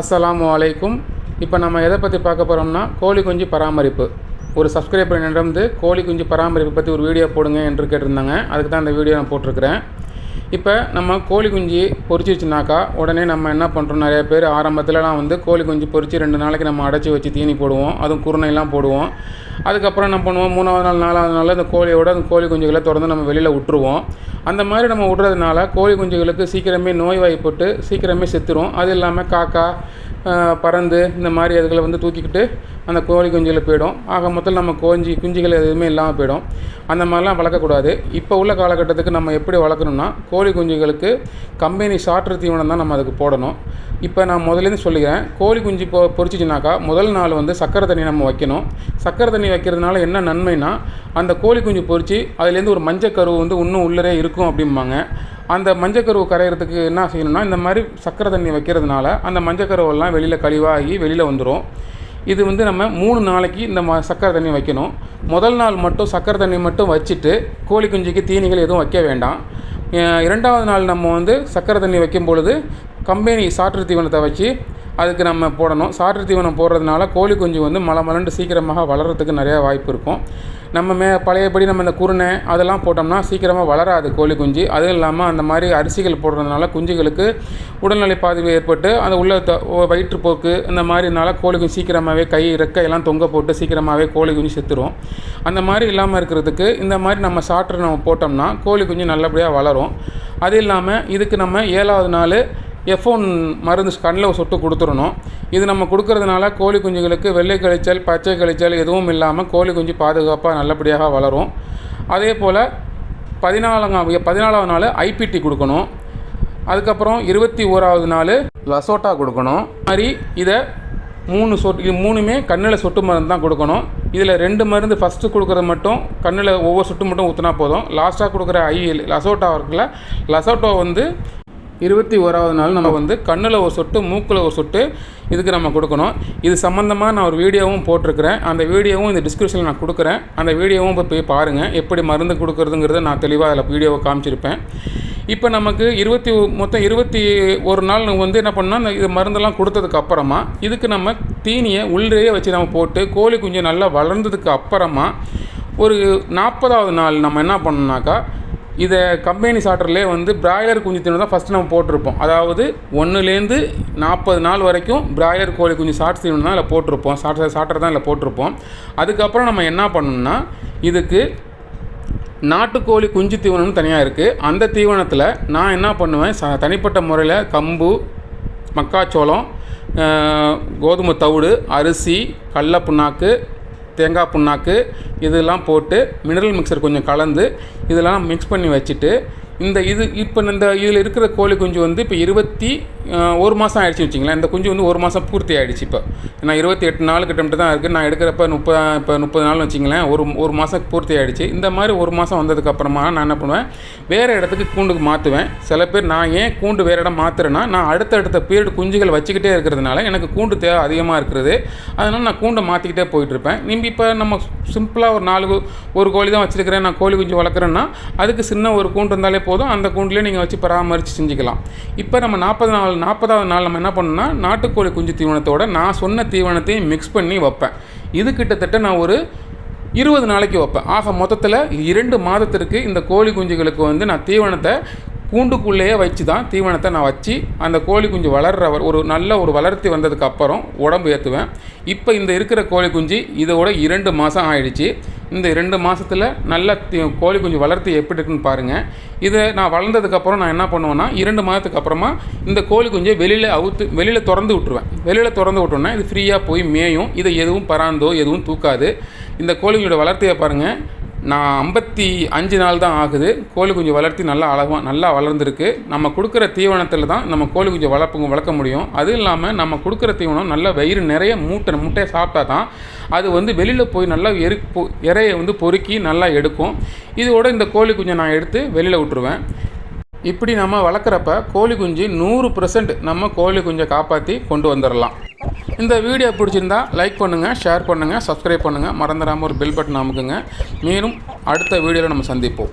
அஸ்ஸலாமு அலைக்கும். இப்போ நம்ம எதை பற்றி பார்க்க போகிறோம்னா கோழி குஞ்சு பராமரிப்பு. ஒரு சப்ஸ்கிரைபர் நடந்து கோழி குஞ்சு பராமரிப்பு பற்றி ஒரு வீடியோ போடுங்க என்று கேட்டிருந்தாங்க. அதுக்கு தான் இந்த வீடியோ நான் போட்டிருக்கிறேன். இப்போ நம்ம கோழி குஞ்சு பொரிச்சிருச்சுனாக்கா உடனே நம்ம என்ன பண்ணுறோம் நிறைய பேர் ஆரம்பத்துலலாம் வந்து கோழி குஞ்சு பொரிச்சு ரெண்டு நாளைக்கு நம்ம அடைச்சி வச்சு தீனி போடுவோம். அதுவும் குருணையெல்லாம் போடுவோம். அதுக்கப்புறம் என்ன பண்ணுவோம்? மூணாவது நாள் நாலாவது நாள் அந்த கோழியோட அந்த கோழி குஞ்சுகளை திறந்து நம்ம வெளியில் விட்டுருவோம். அந்த மாதிரி நம்ம விடுறதுனால கோழி குஞ்சுகளுக்கு சீக்கிரமே நோய் வாய்ப்பட்டு சீக்கிரமே செத்துரும். அது இல்லாமல் காக்கா பறந்து இந்த மாதிரி அதுகளை வந்து தூக்கிக்கிட்டு அந்த கோழி குஞ்சுகளை போயிடும். ஆக மொத்தம் நம்ம கோஞ்சி குஞ்சுகள் எதுவுமே இல்லாமல் போயிடும். அந்த மாதிரிலாம் வளர்க்கக்கூடாது. இப்போ உள்ள காலகட்டத்துக்கு நம்ம எப்படி வளர்க்கணும்னா கோழி குஞ்சுகளுக்கு கம்பெனி சாற்று தீவனம் தான் நம்ம அதுக்கு போடணும். இப்போ நான் முதலேருந்து சொல்லிக்கிறேன் கோழி குஞ்சு பொ பொறிச்சிச்சுனாக்கா முதல் நாள் வந்து சக்கரை தண்ணி நம்ம வைக்கணும். சக்கரை தண்ணி வைக்கிறதுனால என்ன நன்மைனா அந்த கோழி குஞ்சு பொறிச்சு அதுலேருந்து ஒரு மஞ்சக்கருவு வந்து இன்னும் உள்ளரே இருக்கும் அப்படிம்பாங்க. அந்த மஞ்சக்கருவு கரையிறதுக்கு என்ன செய்யணும்னா இந்த மாதிரி சக்கரை தண்ணி வைக்கிறதுனால அந்த மஞ்சக்கருவெல்லாம் வெளியில் கழிவாகி வெளியில் வந்துடும் இது வந்து நம்ம மூணு நாளைக்கு இந்த ம சக்கரை தண்ணி வைக்கணும். முதல் நாள் மட்டும் சக்கரை தண்ணி மட்டும் வச்சுட்டு கோழி குஞ்சுக்கு தீனிகள் எதுவும் வைக்க வேண்டாம். இரண்டாவது நாள் நம்ம வந்து சக்கரை தண்ணி வைக்கும் பொழுது கம்பெனி சாற்று தீவனத்தை வச்சு அதுக்கு நம்ம போடணும். சாற்று தீவனம் போடுறதுனால கோழி குஞ்சு வந்து மலை மலண்டு சீக்கிரமாக வளர்கிறதுக்கு நிறையா வாய்ப்பு இருக்கும். நம்ம மே பழையபடி நம்ம இந்த குருணை அதெல்லாம் போட்டோம்னா சீக்கிரமாக வளராது கோழி குஞ்சு. அதுவும் இல்லாமல் அந்த மாதிரி அரிசிகள் போடுறதுனால குஞ்சுகளுக்கு உடல்நிலை பாதிப்பு ஏற்பட்டு அந்த உள்ள த- வயிற்றுப்போக்கு இந்த மாதிரினால கோழி குஞ்சு சீக்கிரமாகவே கை ரெக்கை எல்லாம் தொங்க போட்டு சீக்கிரமாகவே கோழி குஞ்சு செத்துரும். அந்த மாதிரி இல்லாமல் இருக்கிறதுக்கு இந்த மாதிரி நம்ம சாற்று நம்ம போட்டோம்னா கோழி குஞ்சு நல்லபடியாக வளரும். அது இல்லாமல் இதுக்கு நம்ம ஏழாவது நாள் எஃப்ஒன் மருந்து கண்ணில் சொட்டு கொடுத்துடணும். இது நம்ம கொடுக்கறதுனால கோழி குஞ்சுகளுக்கு வெள்ளை கழிச்சல் பச்சை கழிச்சல் எதுவும் இல்லாமல் கோழி குஞ்சு பாதுகாப்பாக நல்லபடியாக வளரும். அதே போல் பதினாலாம் பதினாலாவது நாள் ஐபிடி கொடுக்கணும். அதுக்கப்புறம் இருபத்தி ஓராவது நாள் லசோட்டா கொடுக்கணும். மாதிரி இதை மூணு சொட்டு இது மூணுமே கண்ணில் சொட்டு மருந்து தான் கொடுக்கணும். இதில் ரெண்டு மருந்து ஃபஸ்ட்டு கொடுக்குறது மட்டும் கண்ணில் ஒவ்வொரு சொட்டு மட்டும் ஊற்றினா போதும். லாஸ்ட்டாக கொடுக்குற ஐ லசோட்டா இருக்குல்ல லசோட்டா வந்து இருபத்தி ஓராவது நாள் நம்ம வந்து கண்ணில் ஒரு சொட்டு மூக்கில் ஒரு சொட்டு இதுக்கு நம்ம கொடுக்கணும். இது சம்மந்தமாக நான் ஒரு வீடியோவும் போட்டிருக்கிறேன். அந்த வீடியோவும் இந்த டிஸ்கிரிப்ஷனில் நான் கொடுக்குறேன். அந்த வீடியோவும் போய் போய் பாருங்கள் எப்படி மருந்து கொடுக்குறதுங்கிறத நான் தெளிவாக அதில் வீடியோவை காமிச்சிருப்பேன். இப்போ நமக்கு இருபத்தி மொத்தம் இருபத்தி ஒரு நாள் வந்து என்ன பண்ணால் இது மருந்தெல்லாம் கொடுத்ததுக்கு அப்புறமா இதுக்கு நம்ம தீனியை உள்ளேயே வச்சு நம்ம போட்டு கோழி குஞ்சு நல்லா வளர்ந்ததுக்கு அப்புறமா ஒரு நாற்பதாவது நாள் நம்ம என்ன பண்ணோம்னாக்கா இதை கம்பெனி சாட்டர்லேயே வந்து பிராய்லர் குஞ்சு தீவனம் தான் ஃபஸ்ட்டு நம்ம போட்டிருப்போம். அதாவது ஒன்றுலேருந்து நாற்பது நாள் வரைக்கும் பிராய்லர் கோழி குஞ்சு சாட்டு தீவனம் தான் இதில் போட்டிருப்போம். சாட்டர் சாட்டர் தான் இதில் போட்டிருப்போம். அதுக்கப்புறம் நம்ம என்ன பண்ணணும்னா இதுக்கு நாட்டுக்கோழி குஞ்சு தீவனம்னு தனியாக இருக்குது அந்த தீவனத்தில் நான் என்ன பண்ணுவேன் ச தனிப்பட்ட முறையில் கம்பு மக்காச்சோளம் கோதுமை தவிடு அரிசி கடல புண்ணாக்கு தேங்காய் புண்ணாக்கு இதெல்லாம் போட்டு மினரல் மிக்சர் கொஞ்சம் கலந்து இதெல்லாம் மிக்ஸ் பண்ணி வச்சுட்டு இந்த இது இப்போ இந்த இதில் இருக்கிற கோழி குஞ்சு வந்து இப்போ இருபத்தி ஒரு மாதம் ஆயிடுச்சு வச்சிங்களேன் இந்த குஞ்சு வந்து ஒரு மாதம் பூர்த்தி ஆகிடுச்சு இப்போ. நான் இருபத்தி எட்டு நாள் கிட்டமிட்டு தான் இருக்குது நான் எடுக்கிறப்ப முப்பது இப்போ முப்பது நாள் வச்சிங்களேன் ஒரு ஒரு மாதம் பூர்த்தி ஆகிடுச்சு இந்த மாதிரி ஒரு மாதம் வந்ததுக்கப்புறமா நான் என்ன பண்ணுவேன்? வேறு இடத்துக்கு கூண்டுக்கு மாற்றுவேன் சில பேர் நான் ஏன் கூண்டு வேறு இடம் மாற்றுறேன்னா நான் அடுத்தடுத்த பீரியட் குஞ்சுகள் வச்சுக்கிட்டே இருக்கிறதுனால எனக்கு கூண்டு தேவை அதிகமாக இருக்கிறது. அதனால் நான் கூண்டை மாற்றிக்கிட்டே போயிட்டுருப்பேன். நீங்கள் இப்போ நம்ம சிம்பிளாக ஒரு நாலு ஒரு கோழி தான் வச்சுருக்கிறேன். நான் கோழி குஞ்சு வளர்க்குறேன்னா அதுக்கு சின்ன ஒரு கூண்டு இருந்தாலே போதும் அந்த கூண்டுலேயே நீங்கள் வச்சு பராமரித்து செஞ்சுக்கலாம். இப்போ நம்ம நாற்பது நாள் நாற்பதாவது நாள் நம்ம என்ன பண்ணோம்னா நாட்டுக்கோழி குஞ்சு தீவனத்தோட நான் சொன்ன தீவனத்தையும் மிக்ஸ் பண்ணி வைப்பேன். இது கிட்டத்தட்ட நான் ஒரு இருபது நாளைக்கு வைப்பேன். ஆக மொத்தத்தில் இரண்டு மாதத்திற்கு இந்த கோழி குஞ்சுகளுக்கு வந்து நான் தீவனத்தை கூண்டுக்குள்ளேயே வச்சு தான் தீவனத்தை நான் வச்சு அந்த கோழி குஞ்சு வளர்ற ஒரு நல்ல ஒரு வளர்த்தி வந்ததுக்கு அப்புறம் உடம்பு ஏற்றுவேன் இப்போ இந்த இருக்கிற கோழி குஞ்சு இதோட இரண்டு மாதம் ஆயிடுச்சு. இந்த ரெண்டு மாதத்தில் நல்லா கோழி குஞ்சு வளர்த்து எப்படி இருக்குன்னு பாருங்கள் இதை நான் வளர்ந்ததுக்கப்புறம் நான் என்ன பண்ணுவேன்னா இரண்டு மாதத்துக்கு அப்புறமா இந்த கோழி குஞ்சை வெளியில் அவுத்து வெளியில் திறந்து விட்டுருவேன். வெளியில் திறந்து விட்டோன்னா இது ஃப்ரீயாக போய் மேயும். இதை எதுவும் பராந்தோ எதுவும் தூக்காது. இந்த கோழி குஞ்சோட வளர்த்தியை பாருங்கள் நான் ஐம்பத்தி அஞ்சு நாள் தான் ஆகுது. கோழி குஞ்சு வளர்த்தி நல்லா அழகாக நல்லா வளர்ந்துருக்கு. நம்ம கொடுக்குற தீவனத்தில் தான் நம்ம கோழி குஞ்சு வளர்ப்பு வளர்க்க முடியும். அதுவும் இல்லாமல் நம்ம கொடுக்குற தீவனம் நல்லா வயிறு நிறைய மூட்டை முட்டையை சாப்பிட்டா தான் அது வந்து வெளியில் போய் நல்லா எரு பொ- வந்து பொறுக்கி நல்லா எடுக்கும். இதோட இந்த கோழி குஞ்சை நான் எடுத்து வெளியில் விட்டுருவேன். இப்படி நம்ம வளர்க்குறப்ப கோழி குஞ்சு நூறு நம்ம கோழி குஞ்சை காப்பாற்றி கொண்டு வந்துடலாம் இந்த வீடியோ பிடிச்சிருந்தா லைக் பண்ணுங்கள் ஷேர் பண்ணுங்கள் சப்ஸ்கிரைப் பண்ணுங்கள் மறந்துடாமல் ஒரு பெல் பட்டன் அமுக்குங்க. மேலும் அடுத்த வீடியோவில் நம்ம சந்திப்போம்.